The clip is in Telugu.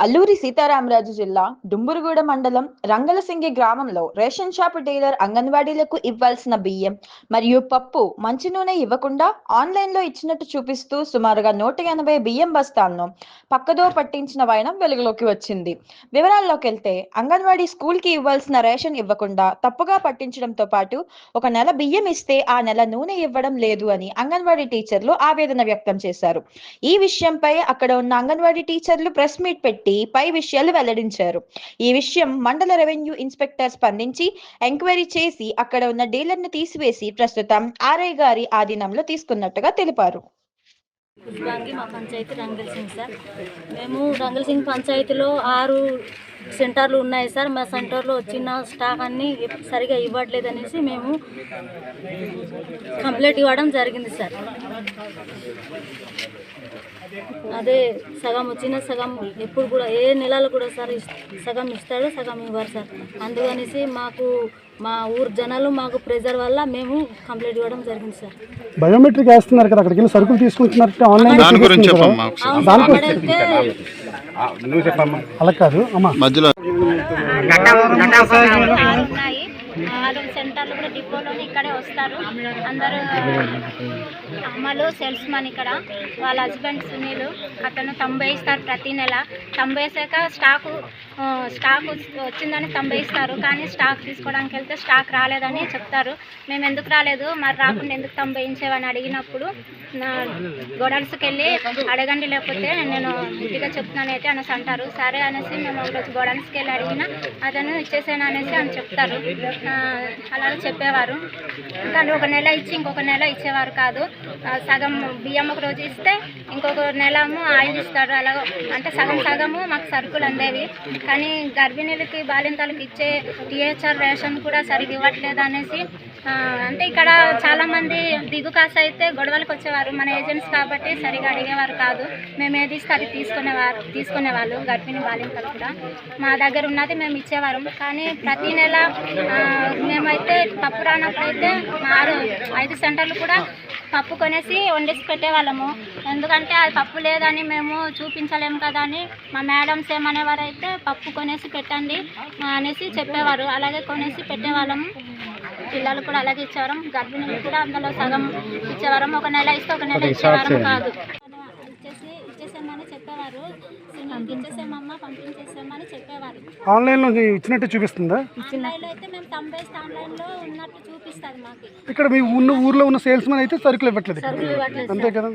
అల్లూరి సీతారామరాజు జిల్లా డుంబురుగూడ మండలం రంగలసింగి గ్రామంలో రేషన్ షాప్ డీలర్ అంగన్వాడీలకు ఇవ్వాల్సిన బియ్యం మరియు పప్పు మంచి నూనె ఇవ్వకుండా ఆన్లైన్లో ఇచ్చినట్టు చూపిస్తూ సుమారుగా నూట ఎనభై బియ్యం బస్తాలను పక్కదో పట్టించిన వైనం వెలుగులోకి వచ్చింది. వివరాల్లోకి వెళ్తే అంగన్వాడీ స్కూల్కి ఇవ్వాల్సిన రేషన్ ఇవ్వకుండా తప్పుగా పట్టించడంతో పాటు ఒక నెల బియ్యం ఇస్తే ఆ నెల నూనె ఇవ్వడం లేదు అని అంగన్వాడీ టీచర్లు ఆవేదన వ్యక్తం చేశారు. ఈ విషయంపై అక్కడ ఉన్న అంగన్వాడీ టీచర్లు ప్రెస్ మీట్ పెట్టి పై విషయాలు వెల్లడించారు. ఈ విషయం మండల రెవెన్యూ ఇన్స్పెక్టర్ స్పందించి ఎంక్వైరీ చేసి అక్కడ ఉన్న డీలర్ను తీసివేసి ప్రస్తుతం ఆర్ఐ గారి ఆధీనంలో తీసుకున్నట్టుగా తెలిపారు. మా పంచాయతీ రంగల్ సింగ్ సార్. మేము రంగల్ సింగ్ పంచాయతీలో ఆరు సెంటర్లు ఉన్నాయి సార్. మా సెంటర్లో వచ్చిన స్టాక్ అన్ని సరిగా ఇవ్వట్లేదు అనేసి మేము కంప్లైంట్ ఇవ్వడం జరిగింది సార్. అదే సగం వచ్చిన సగం ఎప్పుడు కూడా ఏ నెలలో కూడా సార్ సగం ఇస్తాడు సగం ఇవ్వరు సార్. అందుకనేసి మాకు మా ఊరు జనాలు మాకు ప్రెజర్ వల్ల మేము కంప్లైంట్ ఇవ్వడం జరిగింది సార్. బయోమెట్రిక్ వేస్తున్నారు కదా అక్కడికి సరుకులు తీసుకుంటున్నారు? ఆన్లైన్ అలా కాదు అమ్మా. మధ్యలో ఆరు కూడా డిపోలోనే ఇక్కడే వస్తారు. అందరూ అమ్మలు సేల్స్ మన్ ఇక్కడ. వాళ్ళ హస్బెండ్ సునీలు అతను తొంభై ఇస్తారు ప్రతి నెల. తొంభై వేసాక స్టాకు స్టాక్ వచ్చిందని తొంభై ఇస్తారు కానీ స్టాక్ తీసుకోవడానికి వెళ్తే స్టాక్ రాలేదని చెప్తారు. మేము ఎందుకు రాలేదు? మరి రాకుండా ఎందుకు తొంభై ఇంచేవని అడిగినప్పుడు నా వెళ్ళి అడగండి లేకపోతే నేను ఇంటిగా చెప్తున్నాను అయితే అనేసి అంటారు. సరే అనేసి మేము ఒకరోజు గొడల్స్కి వెళ్ళి అడిగిన అతను ఇచ్చేసాను అనేసి అని చెప్తారు. అలా అలాగే చెప్పేవారు. కానీ ఒక నెల ఇచ్చి ఇంకొక నెల ఇచ్చేవారు కాదు. సగం బియ్యం ఒక రోజు ఇస్తే ఇంకొక నెల ఆయిల్ ఇస్తారు. అలాగ అంటే సగం సగము మాకు సరుకులు అందేవి. కానీ గర్భిణీలకి బాలింతలకు ఇచ్చే టీహెచ్ఆర్ రేషన్ కూడా సరిగ్గా ఇవ్వట్లేదు అనేసి అంటే ఇక్కడ చాలామంది దిగు కాస అయితే గొడవలకు వచ్చేవారు. మన ఏజెంట్స్ కాబట్టి సరిగా అడిగేవారు కాదు. మేము ఏది ఇస్తే అది తీసుకునేవారు తీసుకునేవాళ్ళు గర్భిణీ బాలింతలు కూడా. మా దగ్గర ఉన్నది మేము ఇచ్చేవారు. కానీ ప్రతి నెల మేమైతే పప్పు రానప్పుడైతే మా ఆరు ఐదు సెంటర్లు కూడా పప్పు కొనేసి వండేసి పెట్టేవాళ్ళము. ఎందుకంటే అది పప్పు లేదని మేము చూపించలేము కదా అని మా మేడమ్స్ ఏమనేవారు అయితే పప్పు కొనేసి పెట్టండి అనేసి చెప్పేవారు. అలాగే కొనేసి పెట్టేవాళ్ళము. పిల్లలు కూడా అలాగే ఇచ్చేవారం. గర్భిణీలు కూడా అందులో సగం ఇచ్చేవారం. ఒక నెల ఇస్తే ఒక నెల ఇచ్చేవారం కాదు. ఆన్లైన్లో ఇచ్చినట్టు చూపిస్తుందా? ఇక్కడ మీ ఉన్న ఊర్లో ఉన్న సేల్స్ మ్యాన్ అయితే సరుకులు ఇవ్వట్లేదు అంతే కదా?